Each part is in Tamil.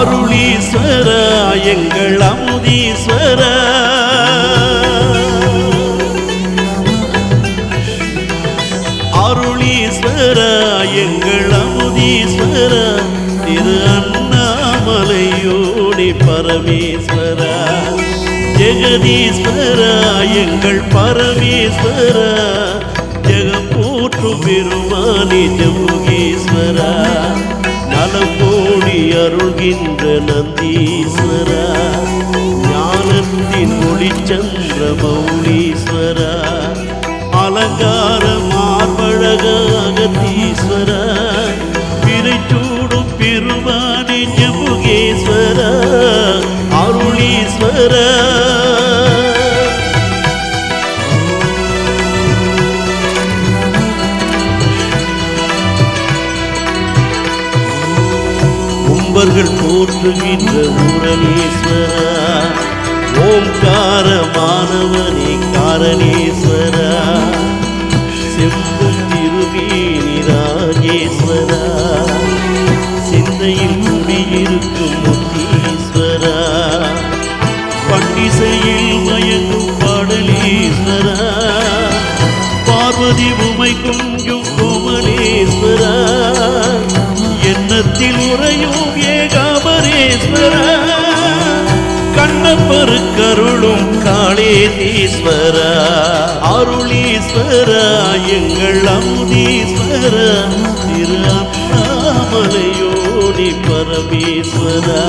அருளீஸ்வர எங்கள் அமுதீஸ்வர. அருளீஸ்வர எங்கள் அமுதீஸ்வர திரு அண்ணாமலையோடி பரமேஸ்வர. ஜெகதீஸ்வர எங்கள் பரமேஸ்வர. ஜெகப்பூற்று பெருமானி ஜமுகீஸ்வரா. நலமோடி அருள்கின்ற நந்தீஸ்வரா. ஞானத்தின் ஒளிச்சந்திர மௌனீஸ்வரா. அலங்கார மார்பழக அகத்தீஸ்வர பிறைச்சூடும் பெருமானி ஜமுகேஸ்வர அருளீஸ்வரா. கும்பர்கள் போற்றுகின்ற முரணீஸ்வர ஓம்கார மாணவனே காரணேஸ்வர. செம்பும் திருமேனி ராஜேஸ்வர. சிந்தையில் குடியிருக்கும் காளேதீஸ்வர அருளீஸ்வரா எங்கள் அமுதீஸ்வர திருமலையோடி பரமேஸ்வரா.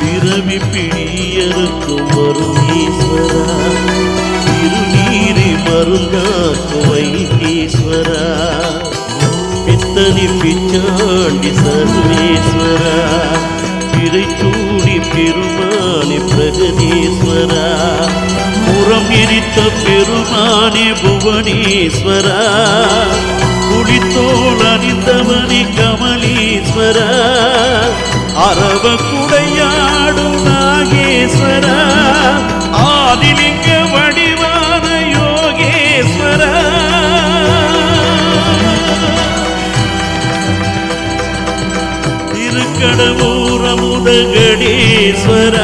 பிறவி பிடியருக்கும் வரும் திருநீரி பிச்சாண்டி சர்வேஸ்வரா. பிறைச்சூடி பெருமானி பிரகதீஸ்வரா. புறம் எரித்த பெருமானி புவனேஸ்வரா. குடித்தோள் அணிந்தவனி கமலீஸ்வரா. அரவ குடையாடும் நாகேஸ்வர. ஆதிலிங்க திருக்கடமூரமுதகடீஸ்வர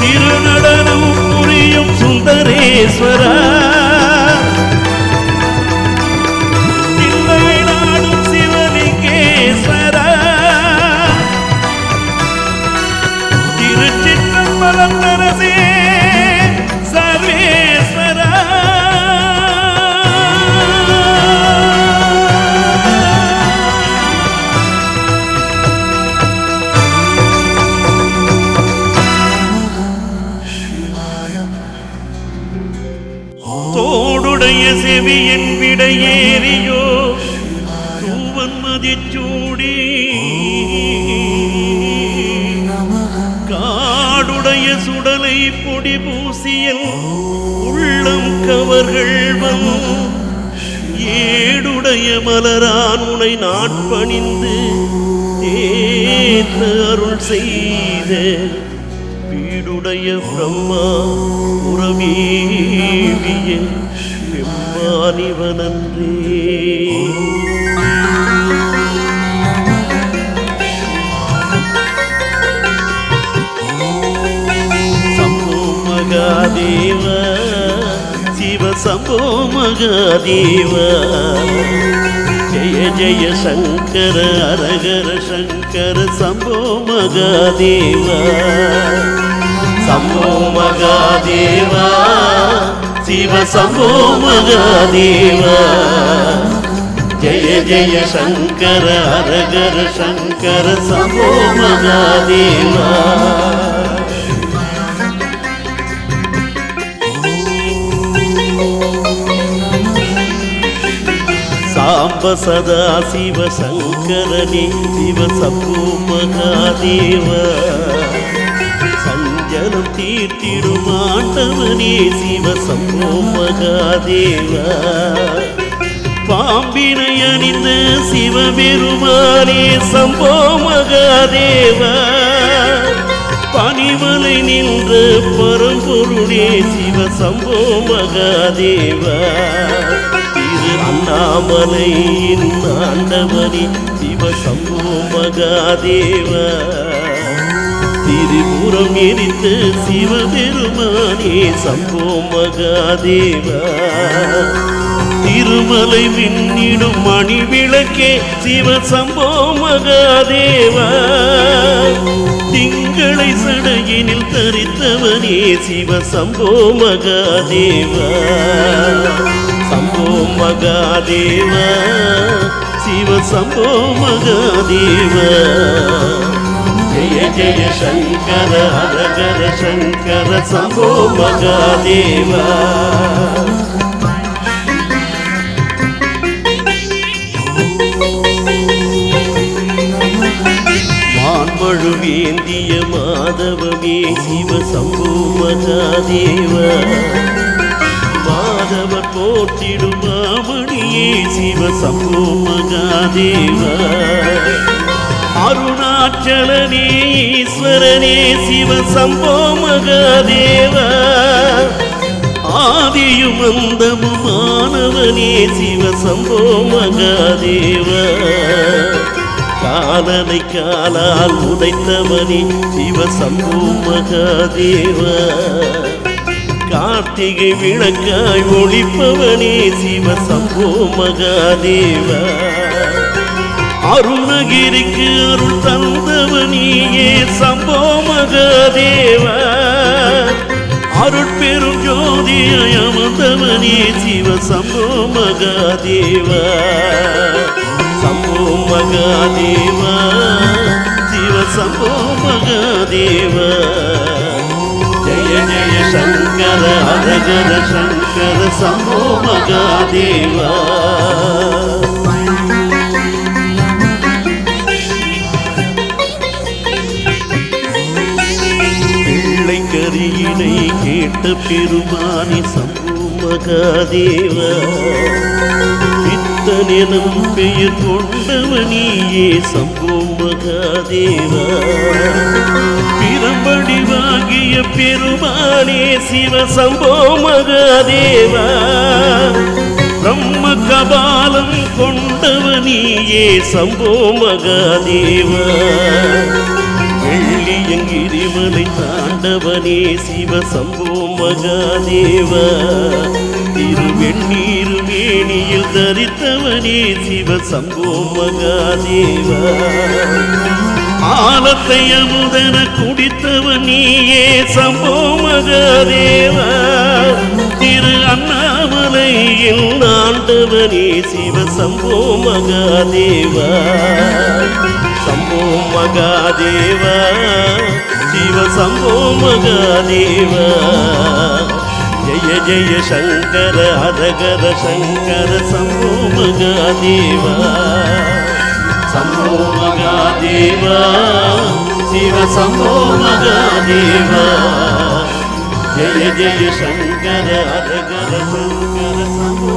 திருநடனம் புரியும் சுந்தரேஸ்வரா. திருச்சிற்றம்பலம் தர தூவன் காடுடைய சுடலை பொடி பூசியல் உள்ளம் கவர்கள் ஏடுடைய மலரான் உனை நாட்பணிந்து தேத்த அருள் செய்த வீடுடைய பிரம்மா உறவீவிய எம்மானிவனன்றே. மகாதேவ சிவ சம்போ மகாதேவ ஜய ஜய சங்கர அரகர சங்கர சம்போ மகாதேவ சம்போ மகாதேவ சிவ சம்போ மகாதேவ ஜய ஜய சங்கர அரகர சங்கர சம்போ மகாதேவா சாம்ப சதா சிவ சங்கரனே சிவ சம்போ மகாதேவ. சஞ்சலம் தீர்த்திடும் ஆண்டவனே சிவ சம்போ மகாதேவ. பாம்பினை அணிந்த சிவபெருமானே சம்போ மகாதேவ. பனிமலை நின்ற பரம்பொருளே சிவ சம்போ மகாதேவா. அண்ணாமலை அண்ணாமலையின் ஆண்டவனே சிவ மகாதேவா திரிபுரம் எரித்து சிவபெருமானே சம்போ மகாதேவா திருமலை மின்னிடும் மணி விளக்கே சிவ சம்போ மகாதேவா திங்களை சடையினில் தரித்தவனே சிவ சம்போ மகாதேவா சம்போ மகாதேவ சிவ சம்போ மகாதேவ. ஜெய ஜெய சங்கர ஹரகர சங்கர சம்போ மகாதேவா. மான்மழு மாதவமே சிவ சம்போ மகாதேவா. மாதவர் போற்றிடும் மாமணியே சிவ சம்போ மகாதேவா. அருணாச்சலனே ஈஸ்வரனே சிவ சம்போ மகாதேவா. ஆதியும் அந்தமுமானவனே சிவ சம்போ மகாதேவா. காலனை காலால் உதைத்தவனே சிவ சம்போ மகாதேவா. கார்த்திகை விளக்காய் ஒளிப்பவனே சிவ சம்போ மகாதேவா. அருணகிரிக்கு அருள் தந்தவனியே சம்போ மகாதேவா. அருட்பெரும் ஜோதியாய் அமர்ந்தவனே சிவ சம்போ மகாதேவா. சம்போ மகாதேவா சிவ சம்போ மகாதேவா. ஜய சங்கர ஹரகர சங்கர சம்போ மகாதேவா. பிள்ளை கேட்ட பெருமானி சம்பு மகாதேவா. பித்தனெனும் பெயர் கொண்டவனியே சம்பு மகாதேவா. பிரம்படிவாகிய பெருமானே சிவ சம்போ மகாதேவா. பிரம்ம கபாலம் கொண்டவனியே சம்போ மகாதேவா. வெள்ளியங்கிரிமலை தாண்டவனே சிவ சம்போ மகாதேவா. திருவெண்ணீரு மேனியில் தரித்தவனே சிவ சம்போ மகாதேவா. ஆலத்தை அமுதன குடித்தவன் நீயே சம்போ மகாதேவா. திரு அண்ணாமலையில் ஆண்டவனே சிவ சம்போ மகாதேவா. சம்போ மகாதேவா சிவ சம்போ மகாதேவா. ஜய ஜய சங்கர ஹரகர சங்கர சம்போ மகாதேவா சம்போ மகாதேவா சிவ சம்போ மகாதேவா ஜய ஜய சங்கர ஹரகர சங்கர சம்போ